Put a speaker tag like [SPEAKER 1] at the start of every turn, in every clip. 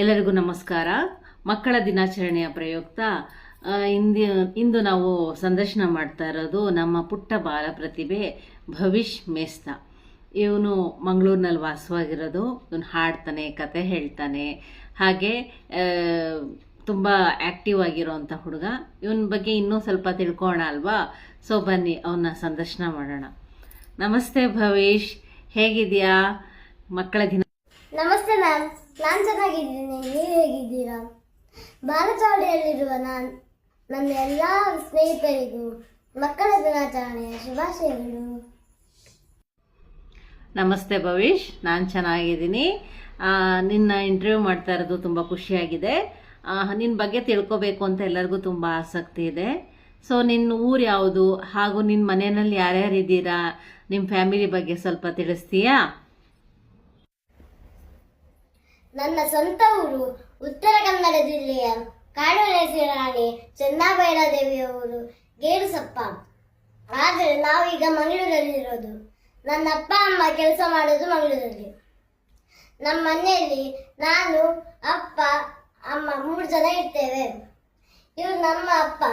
[SPEAKER 1] ಎಲ್ಲರಿಗೂ ನಮಸ್ಕಾರ. ಮಕ್ಕಳ ದಿನಾಚರಣೆಯ ಪ್ರಯುಕ್ತ ಇಂದಿ, ಇಂದು ನಾವು ಸಂದರ್ಶನ ಮಾಡ್ತಾ ಇರೋದು ನಮ್ಮ ಪುಟ್ಟ ಬಾಲ ಪ್ರತಿಭೆ ಭವಿಷ್ ಮೇಸ್ತಾ. ಇವನು ಮಂಗಳೂರಿನಲ್ಲಿ ವಾಸವಾಗಿರೋದು. ಇವನು ಹಾಡ್ತಾನೆ, ಕತೆ ಹೇಳ್ತಾನೆ. ಹಾಗೆ ತುಂಬ ಆ್ಯಕ್ಟಿವ್ ಆಗಿರೋವಂಥ ಹುಡುಗ. ಇವನ ಬಗ್ಗೆ ಇನ್ನೂ ಸ್ವಲ್ಪ ತಿಳ್ಕೊಳ ಅಲ್ವಾ? ಸೊ ಬನ್ನಿ ಅವನ್ನ ಸಂದರ್ಶನ ಮಾಡೋಣ. ನಮಸ್ತೆ ಭವಿಷ್ ಹೇಗಿದೆಯಾ? ಮಕ್ಕಳ ದಿನ
[SPEAKER 2] ನಮಸ್ತೆ ಮ್ಯಾಮ್. ನಾನು ಚೆನ್ನಾಗಿದ್ದೀನಿ, ನೀವು ಹೇಗಿದ್ದೀರಾ? ಬಾಲಚಾವಡಿಯಲ್ಲಿರುವ ನಾನು, ನನ್ನ ಎಲ್ಲ ಸ್ನೇಹಿತರಿಗೂ ಮಕ್ಕಳ ದಿನಾಚರಣೆಯ ಶುಭಾಶಯಗಳು.
[SPEAKER 1] ನಮಸ್ತೆ ಭವಿಷ್ ನಾನು ಚೆನ್ನಾಗಿದ್ದೀನಿ. ನಿನ್ನ ಇಂಟರ್ವ್ಯೂ ಮಾಡ್ತಾ ಇರೋದು ತುಂಬ ಖುಷಿಯಾಗಿದೆ. ನಿನ್ನ ಬಗ್ಗೆ ತಿಳ್ಕೊಬೇಕು ಅಂತ ಎಲ್ಲರಿಗೂ ತುಂಬ ಆಸಕ್ತಿ ಇದೆ. ಸೊ ನಿನ್ನ ಊರು ಯಾವುದು? ಹಾಗೂ ನಿನ್ನ ಮನೆಯಲ್ಲಿ ಯಾರ್ಯಾರು ಇದ್ದೀರಾ ನಿಮ್ಮ ಫ್ಯಾಮಿಲಿ ಬಗ್ಗೆ ಸ್ವಲ್ಪ ತಿಳಿಸ್ತೀಯಾ?
[SPEAKER 2] ನನ್ನ ಸ್ವಂತ ಊರು ಉತ್ತರ ಕನ್ನಡ ಜಿಲ್ಲೆಯ ಕಾಡುವಲಸೆ ರಾಣಿ ಚೆನ್ನಾಭೈರ ದೇವಿಯವರು, ಗೇರುಸಪ್ಪ. ಆದರೆ ನಾವೀಗ ಮಂಗಳೂರಲ್ಲಿರೋದು. ನನ್ನ ಅಪ್ಪ ಅಮ್ಮ ಕೆಲಸ ಮಾಡೋದು ಮಂಗಳೂರಲ್ಲಿ. ನಮ್ಮ ಮನೆಯಲ್ಲಿ ನಾನು, ಅಪ್ಪ, ಅಮ್ಮ ಮೂರು ಜನ ಇರ್ತೇವೆ. ಇವರು ನಮ್ಮ ಅಪ್ಪ,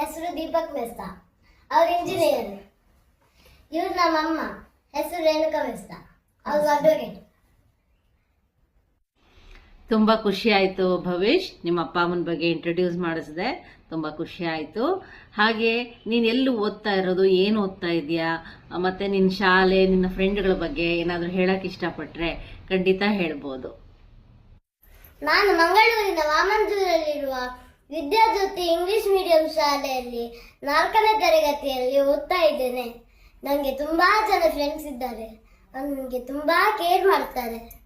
[SPEAKER 2] ಹೆಸರು ದೀಪಕ್ ಮೆಸ್ತಾ. ಅವರು ಇಂಜಿನಿಯರ್ ಇವರು ನಮ್ಮ ಅಮ್ಮ ಹೆಸರು ರೇಣುಕಾ ಮೆಸ್ತಾ. ಅವರು ಅಡ್ವೊಕೇಟ್
[SPEAKER 1] ತುಂಬ ಖುಷಿ ಆಯಿತು ಭವೇಶ್. ನಿಮ್ಮ ಅಪ್ಪ ಅಮ್ಮನ ಬಗ್ಗೆ ಇಂಟ್ರೊಡ್ಯೂಸ್ ಮಾಡಿಸಿದೆ. ತುಂಬ ಖುಷಿ ಆಯಿತು. ಹಾಗೆ ನೀನು ಎಲ್ಲಿ ಓದ್ತಾ ಇರೋದು? ಏನು ಓದ್ತಾ ಇದೆಯಾ? ಮತ್ತು ನಿನ್ನ ಶಾಲೆ, ನಿನ್ನ ಫ್ರೆಂಡ್ಗಳ ಬಗ್ಗೆ ಏನಾದರೂ ಹೇಳೋಕ್ಕೆ ಇಷ್ಟಪಟ್ಟರೆ ಖಂಡಿತ ಹೇಳ್ಬೋದು.
[SPEAKER 2] ನಾನು ಮಂಗಳೂರಿನ ವಾಮಂಜೂರಲ್ಲಿರುವ ವಿದ್ಯಾಜ್ಯೋತಿ ಇಂಗ್ಲಿಷ್ ಮೀಡಿಯಂ ಶಾಲೆಯಲ್ಲಿ ನಾಲ್ಕನೇ ತರಗತಿಯಲ್ಲಿ ಓದ್ತಾ ಇದ್ದೇನೆ. ನನಗೆ ತುಂಬ ಜನ ಫ್ರೆಂಡ್ಸ್ ಇದ್ದಾರೆ. ನನಗೆ ತುಂಬ ಕೇರ್ ಮಾಡ್ತಾರೆ.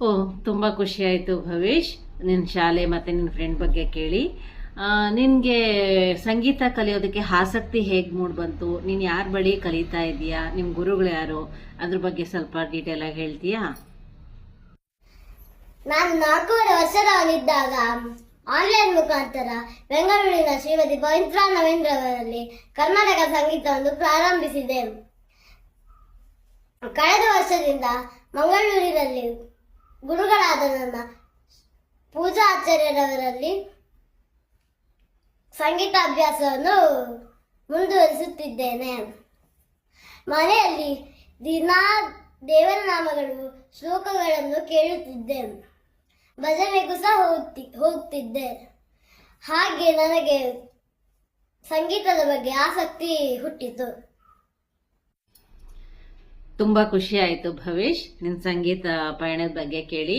[SPEAKER 1] ಓ, ತುಂಬ ಖುಷಿ ಆಯಿತು ಭವಿಷ್ ನಿನ್ನ ಶಾಲೆ ಮತ್ತು ನಿನ್ನ ಫ್ರೆಂಡ್ ಬಗ್ಗೆ ಕೇಳಿ. ನಿನಗೆ ಸಂಗೀತ ಕಲಿಯೋದಕ್ಕೆ ಆಸಕ್ತಿ ಹೇಗೆ ಮೂಡ್ ಬಂತು? ನೀನು ಯಾರ ಬಳಿ ಕಲಿತಾ ಇದೆಯಾ ನಿಮ್ಮ ಗುರುಗಳು ಯಾರು? ಅದ್ರ ಬಗ್ಗೆ ಸ್ವಲ್ಪ ಡೀಟೇಲ್ ಆಗಿ ಹೇಳ್ತೀಯಾ?
[SPEAKER 2] ನಾನು ನಾಲ್ಕೂವರೆ ವರ್ಷದವನಿದ್ದಾಗ ಆನ್ಲೈನ್ ಮುಖಾಂತರ ಬೆಂಗಳೂರಿನ ಶ್ರೀಮತಿ ಪವಿತ್ರಾ ನವೀಂದ್ರ ಅವರಲ್ಲಿ ಕರ್ನಾಟಕ ಸಂಗೀತವನ್ನು ಪ್ರಾರಂಭಿಸಿದೆ. ಕಳೆದ ವರ್ಷದಿಂದ ಮಂಗಳೂರಿನಲ್ಲಿ ಗುರುಗಳಾದ ನನ್ನ ಪೂಜಾ ಆಚಾರ್ಯರವರಲ್ಲಿ ಸಂಗೀತ ಅಭ್ಯಾಸವನ್ನು ಮುಂದುವರಿಸುತ್ತಿದ್ದೇನೆ. ಮನೆಯಲ್ಲಿ ದಿನಾ ದೇವರ ನಾಮಗಳು, ಶ್ಲೋಕಗಳನ್ನು ಕೇಳುತ್ತಿದ್ದೆ ಭಜನೆಗೂ ಸಹ ಹೋಗ್ತಿ, ಹೋಗ್ತಿದ್ದೆ. ಹಾಗೆ ನನಗೆ ಸಂಗೀತದ ಬಗ್ಗೆ ಆಸಕ್ತಿ ಹುಟ್ಟಿತು.
[SPEAKER 1] ತುಂಬ ಖುಷಿ ಆಯಿತು ಭವೇಶ್. ನಿನ್ನ ಸಂಗೀತ ಪಯಣದ ಬಗ್ಗೆ ಕೇಳಿ.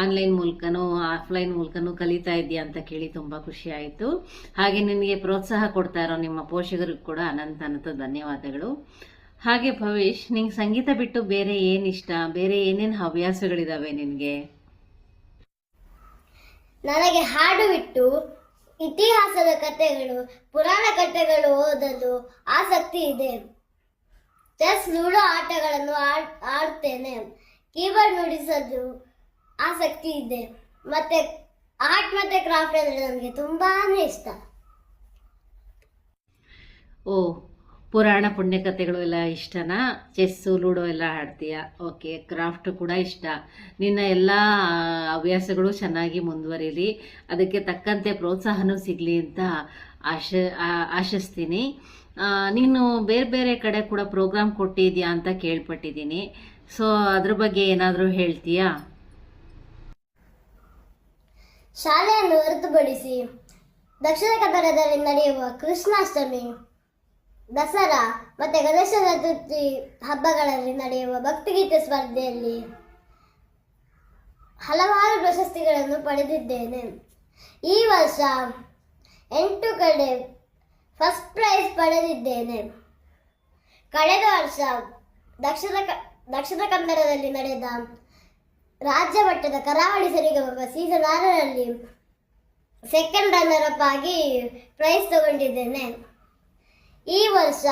[SPEAKER 1] ಆನ್ಲೈನ್ ಮೂಲಕನೂ, ಆಫ್ಲೈನ್ ಮೂಲಕನೂ ಕಲಿತಾ ಇದೆಯಾ ಅಂತ ಕೇಳಿ ತುಂಬ ಖುಷಿ ಆಯಿತು. ಹಾಗೆ ನಿನಗೆ ಪ್ರೋತ್ಸಾಹ ಕೊಡ್ತಾ ಇರೋ ನಿಮ್ಮ ಪೋಷಕರಿಗೂ ಕೂಡ ಅನಂತ ಅನಂತ ಧನ್ಯವಾದಗಳು. ಹಾಗೆ ಭವೇಶ್, ನಿಂಗೆ ಸಂಗೀತ ಬಿಟ್ಟು ಬೇರೆ ಏನು ಇಷ್ಟ? ಬೇರೆ ಏನೇನು ಹವ್ಯಾಸಗಳಿದಾವೆ ನಿನಗೆ?
[SPEAKER 2] ನನಗೆ ಹಾಡು ಬಿಟ್ಟು ಇತಿಹಾಸದ ಕಥೆಗಳು ಪುರಾಣ ಕಥೆಗಳು ಓದಲು ಆಸಕ್ತಿ ಇದೆ. ಚೆಸ್ ಲೂಡೋ ಆಟಗಳನ್ನು ಆಡ್- ಆಡ್ತೇನೆ ಕೀಬೋರ್ಡ್ ನುಡಿಸಲು ಆಸಕ್ತಿ ಇದೆ ಮತ್ತೆ ಆರ್ಟ್ ಮತ್ತೆ ಕ್ರಾಫ್ಟ್ ಅಂದರೆ ನನಗೆ ತುಂಬಾನೇ ಇಷ್ಟ
[SPEAKER 1] ಓ, ಪುರಾಣ ಪುಣ್ಯಕಥೆಗಳು ಎಲ್ಲ ಇಷ್ಟನಾ? ಚೆಸ್ಸು ಲೂಡೋ ಎಲ್ಲ ಆಡ್ತೀಯಾ? ಓಕೆ ಕ್ರಾಫ್ಟ್ ಕೂಡ ಇಷ್ಟ. ನಿನ್ನ ಎಲ್ಲ ಹವ್ಯಾಸಗಳು ಚೆನ್ನಾಗಿ ಮುಂದುವರಿಲಿ. ಅದಕ್ಕೆ ತಕ್ಕಂತೆ ಪ್ರೋತ್ಸಾಹನೂ ಸಿಗಲಿ ಅಂತ ಆಶ ಆಶಿಸ್ತೀನಿ. ನೀನು ಬೇರೆ ಬೇರೆ ಕಡೆ ಕೂಡ ಪ್ರೋಗ್ರಾಮ್ ಕೊಟ್ಟಿದ್ಯಾ ಅಂತ ಕೇಳ್ಪಟ್ಟಿದ್ದೀನಿ. ಸೊ ಅದ್ರ ಬಗ್ಗೆ ಏನಾದರೂ ಹೇಳ್ತೀಯಾ?
[SPEAKER 2] ಶಾಲೆಯನ್ನು ಹೊರತುಪಡಿಸಿ ದಕ್ಷಿಣ ಕನ್ನಡದಲ್ಲಿ ನಡೆಯುವ ಕೃಷ್ಣಾಷ್ಟಮಿ, ದಸರಾ ಮತ್ತು ಗಣೇಶ ಚತುರ್ಥಿ ಹಬ್ಬಗಳಲ್ಲಿ ನಡೆಯುವ ಭಕ್ತಿಗೀತೆ ಸ್ಪರ್ಧೆಯಲ್ಲಿ ಹಲವಾರು ಪ್ರಶಸ್ತಿಗಳನ್ನು ಪಡೆದಿದ್ದೇನೆ. ಈ ವರ್ಷ ಎಂಟು ಕಡೆ ಫಸ್ಟ್ ಪ್ರೈಸ್ ಪಡೆದಿದ್ದೇನೆ. ಕಳೆದ ವರ್ಷ ದಕ್ಷಿಣ ದಕ್ಷಿಣ ಕನ್ನಡದಲ್ಲಿ ನಡೆದ ರಾಜ್ಯ ಮಟ್ಟದ ಕರಾವಳಿ ಸರಿಗಮ ಸೀಸನ್ ಆರರಲ್ಲಿ ಸೆಕೆಂಡ್ ರನ್ನರ್ ಅಪ್ ಆಗಿ ಪ್ರೈಸ್ ತಗೊಂಡಿದ್ದೇನೆ. ಈ ವರ್ಷ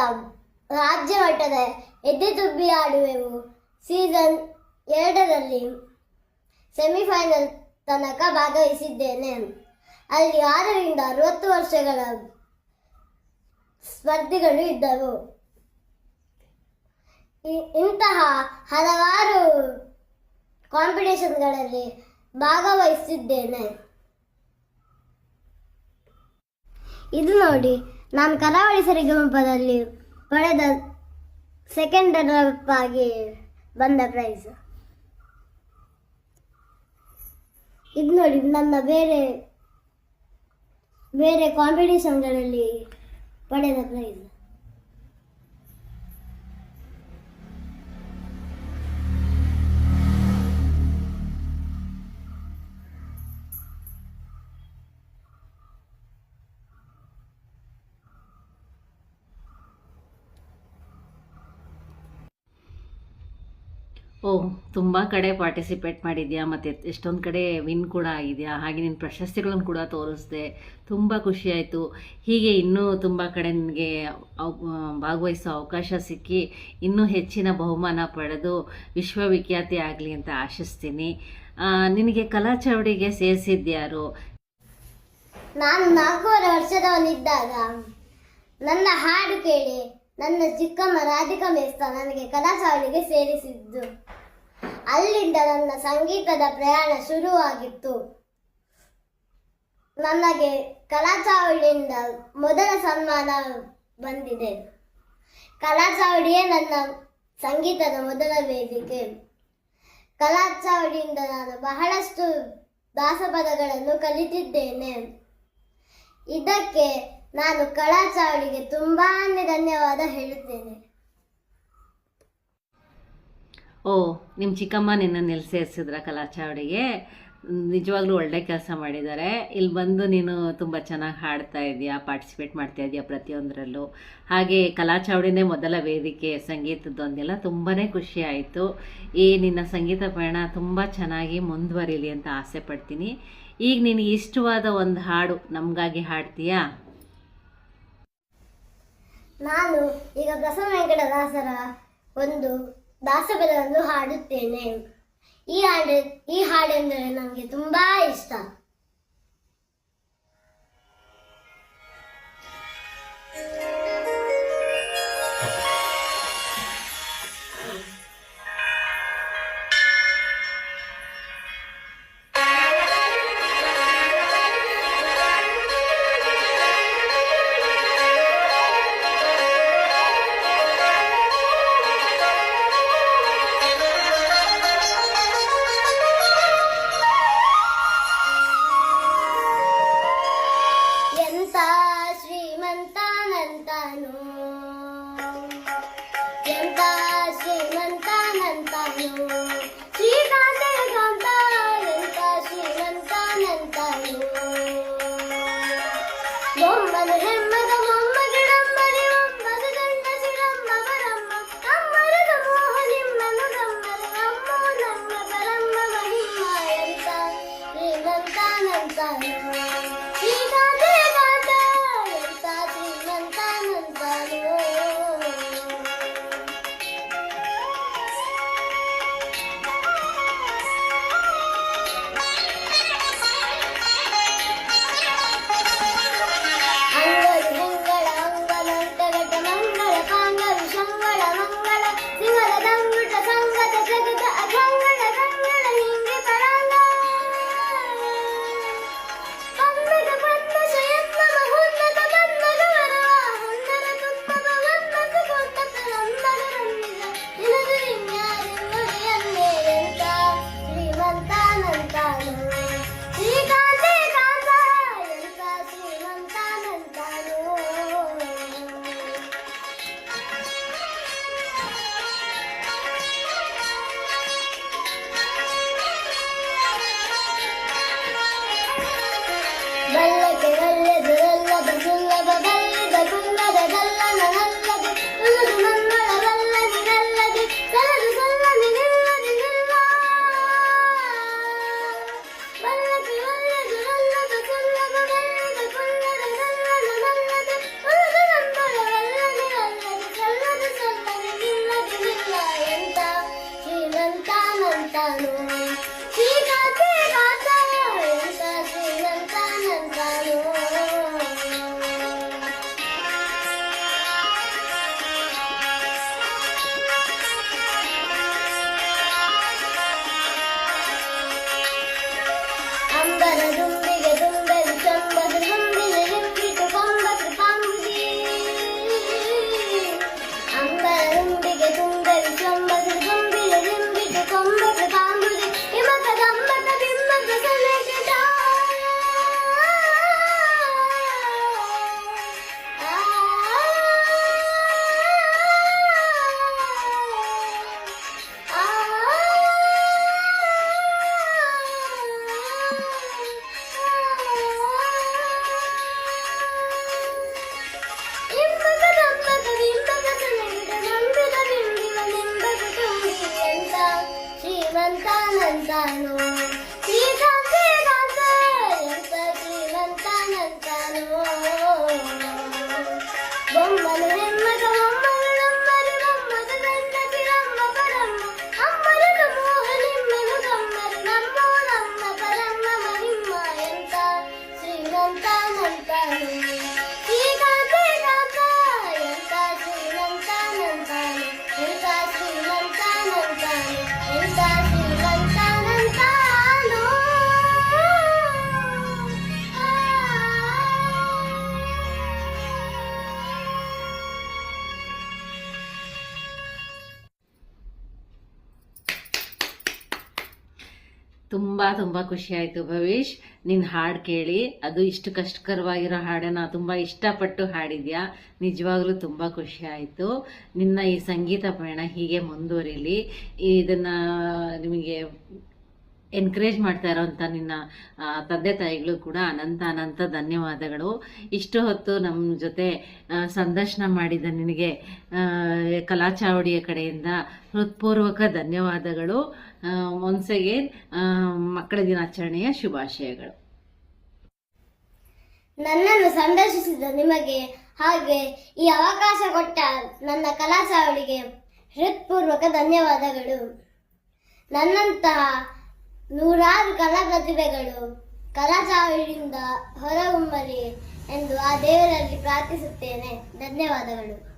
[SPEAKER 2] ರಾಜ್ಯ ಮಟ್ಟದ ಎದ್ದೆ ತುಂಬಿ ಆಡುವೆವು ಸೀಸನ್ ಎರಡರಲ್ಲಿ ಸೆಮಿಫೈನಲ್ ತನಕ ಭಾಗವಹಿಸಿದ್ದೇನೆ. ಅಲ್ಲಿ ಆರರಿಂದ ಅರವತ್ತು ವರ್ಷಗಳ ಸ್ಪರ್ಧಿಗಳು ಇದ್ದರು ಇಂತಹ ಹಲವಾರು ಕಾಂಪಿಟೇಷನ್ಗಳಲ್ಲಿ ಭಾಗವಹಿಸಿದ್ದೇನೆ. ಇದು ನೋಡಿ, ನಾನು ಕರಾವಳಿ ಸರಿಗಮಪದಲ್ಲಿ ಪಡೆದ ಸೆಕೆಂಡ್ ರನ್ನರ್ ಆಗಿ ಬಂದ ಪ್ರೈಸ್ ಇದು ನೋಡಿ, ನನ್ನ ಬೇರೆ ಬೇರೆ ಕಾಂಪಿಟೇಷನ್ಗಳಲ್ಲಿ ಪಡೆದ ಪ್ರೈಸ್
[SPEAKER 1] ಓ, ತುಂಬ ಕಡೆ ಪಾರ್ಟಿಸಿಪೇಟ್ ಮಾಡಿದ್ಯಾ ಮತ್ತು ಎಷ್ಟೊಂದು ಕಡೆ ವಿನ್ ಕೂಡ ಆಗಿದೆಯಾ? ಹಾಗೆ ನಿನ್ನ ಪ್ರಶಸ್ತಿಗಳನ್ನು ಕೂಡ ತೋರಿಸ್ದೆ. ತುಂಬ ಖುಷಿಯಾಯಿತು ಹೀಗೆ ಇನ್ನೂ ತುಂಬ ಕಡೆ ನಿನಗೆ ಭಾಗವಹಿಸೋ ಅವಕಾಶ ಸಿಕ್ಕಿ ಇನ್ನೂ ಹೆಚ್ಚಿನ ಬಹುಮಾನ ಪಡೆದು ವಿಶ್ವವಿಖ್ಯಾತಿ ಆಗಲಿ ಅಂತ ಆಶಿಸ್ತೀನಿ. ನಿನಗೆ ಕಲಾ ಚವಡಿಗೆ ಸೇರಿಸಿದ್ಯಾರು
[SPEAKER 2] ನಾನು ನಾಲ್ಕೂವರೆ ವರ್ಷದವನಿದ್ದಾಗ. ನನ್ನ ಹಾಡು ಕೇಳಿ ನನ್ನ ಚಿಕ್ಕಮ್ಮ ರಾಧಿಕಾ ಮೇಸ್ತ ನನಗೆ ಕಲಾಸಾವಳಿಗೆ ಸೇರಿಸಿದ್ದು. ಅಲ್ಲಿಂದ ನನ್ನ ಸಂಗೀತದ ಪ್ರಯಾಣ ಶುರುವಾಗಿತ್ತು. ನನಗೆ ಕಲಾಚಾವಳಿಯಿಂದ ಮೊದಲ ಸನ್ಮಾನ ಬಂದಿದೆ. ಕಲಾಚಾವಳಿಯೇ ನನ್ನ ಸಂಗೀತದ ಮೊದಲ ವೇದಿಕೆ. ಕಲಾಚಾವಳಿಯಿಂದ ನಾನು ಬಹಳಷ್ಟು ದಾಸಪದಗಳನ್ನು ಕಲಿತಿದ್ದೇನೆ. ಇದಕ್ಕೆ ನಾನು ಕಲಾಚಾವಳಿಗೆ ತುಂಬಾ ಧನ್ಯವಾದ ಹೇಳುತ್ತೇನೆ.
[SPEAKER 1] ಓ ನಿಮ್ಮ ಚಿಕ್ಕಮ್ಮ ನಿನ್ನನ್ನು ಎಲ್ಲಿ ಸೇರಿಸಿದ್ರ ಕಲಾ ಚಾವಡಿಗೆ ನಿಜವಾಗ್ಲೂ ಒಳ್ಳೆ ಕೆಲಸ ಮಾಡಿದ್ದಾರೆ ಇಲ್ಲಿ ಬಂದು ನೀನು ತುಂಬ ಚೆನ್ನಾಗಿ ಹಾಡ್ತಾ ಇದೆಯಾ ಪಾರ್ಟಿಸಿಪೇಟ್ ಮಾಡ್ತಾ ಇದೆಯಾ ಪ್ರತಿಯೊಂದರಲ್ಲೂ? ಹಾಗೆ ಕಲಾ ಚಾವಡಿನೇ ಮೊದಲ ವೇದಿಕೆ ಸಂಗೀತದ್ದೊಂದೆಲ್ಲ ತುಂಬಾ ಖುಷಿ ಆಯಿತು. ಈ ನಿನ್ನ ಸಂಗೀತ ಪಯಣ ತುಂಬ ಚೆನ್ನಾಗಿ ಮುಂದುವರಿಲಿ ಅಂತ ಆಸೆ ಪಡ್ತೀನಿ. ಈಗ ನಿನಗೆ ಇಷ್ಟವಾದ ಒಂದು ಹಾಡು ನಮಗಾಗಿ ಹಾಡ್ತೀಯಾ?
[SPEAKER 2] ನಾನು ಈಗ ಬಸವ ವೆಂಕಟದಾಸರ ಒಂದು ದಾಸಪದವನ್ನು ಹಾಡುತ್ತೇನೆ. ಈ ಹಾಡು ಈ ಹಾಡೆಂದರೆ ನನಗೆ ತುಂಬಾ ಇಷ್ಟ. நல்லது நல்லது Hoşçakalın. Balerinle kalın.
[SPEAKER 1] ತುಂಬ ಖುಷಿಯಾಯಿತು ಭವೇಶ್. ನಿನ್ನ ಹಾಡು ಕೇಳಿ. ಅದು ಇಷ್ಟು ಕಷ್ಟಕರವಾಗಿರೋ ಹಾಡನ್ನು ತುಂಬ ಇಷ್ಟಪಟ್ಟು ಹಾಡಿದ್ಯಾ. ನಿಜವಾಗ್ಲೂ ತುಂಬ ಖುಷಿ ಆಯಿತು. ನಿನ್ನ ಈ ಸಂಗೀತ ಪಯಣ ಹೀಗೆ ಮುಂದುವರಿಲಿ. ಇದನ್ನು ನಿಮಗೆ ಎನ್ಕರೇಜ್ ಮಾಡ್ತಾ ಇರೋವಂಥ ನಿನ್ನ ತಂದೆ ತಾಯಿಗಳು ಕೂಡ ಅನಂತ ಅನಂತ ಧನ್ಯವಾದಗಳು. ಇಷ್ಟು ಹೊತ್ತು ನಮ್ಮ ಜೊತೆ ಸಂದರ್ಶನ ಮಾಡಿದ ನಿನಗೆ ಕಲಾಚಾವಡಿಯ ಕಡೆಯಿಂದ ಹೃತ್ಪೂರ್ವಕ ಧನ್ಯವಾದಗಳು. ಒನ್ಸ್ ಅಗೇನ್ ಮಕ್ಕಳ ದಿನಾಚರಣೆಯ ಶುಭಾಶಯಗಳು.
[SPEAKER 2] ನನ್ನನ್ನು ಸಂದರ್ಶಿಸಿದ ನಿಮಗೆ ಹಾಗೆ ಈ ಅವಕಾಶ ಕೊಟ್ಟ ನನ್ನ ಕಲಾಚಾವಳಿಗೆ ಹೃತ್ಪೂರ್ವಕ ಧನ್ಯವಾದಗಳು. ನನ್ನಂತಹ ನೂರಾರು ಕಲಾ ಪ್ರತಿಭೆಗಳು ಕಲಾ ಚಾವಡಿಯಿಂದ ಹೊರಹೊಮ್ಮಲಿ ಎಂದು ಆ ದೇವರಲ್ಲಿ ಪ್ರಾರ್ಥಿಸುತ್ತೇನೆ. ಧನ್ಯವಾದಗಳು.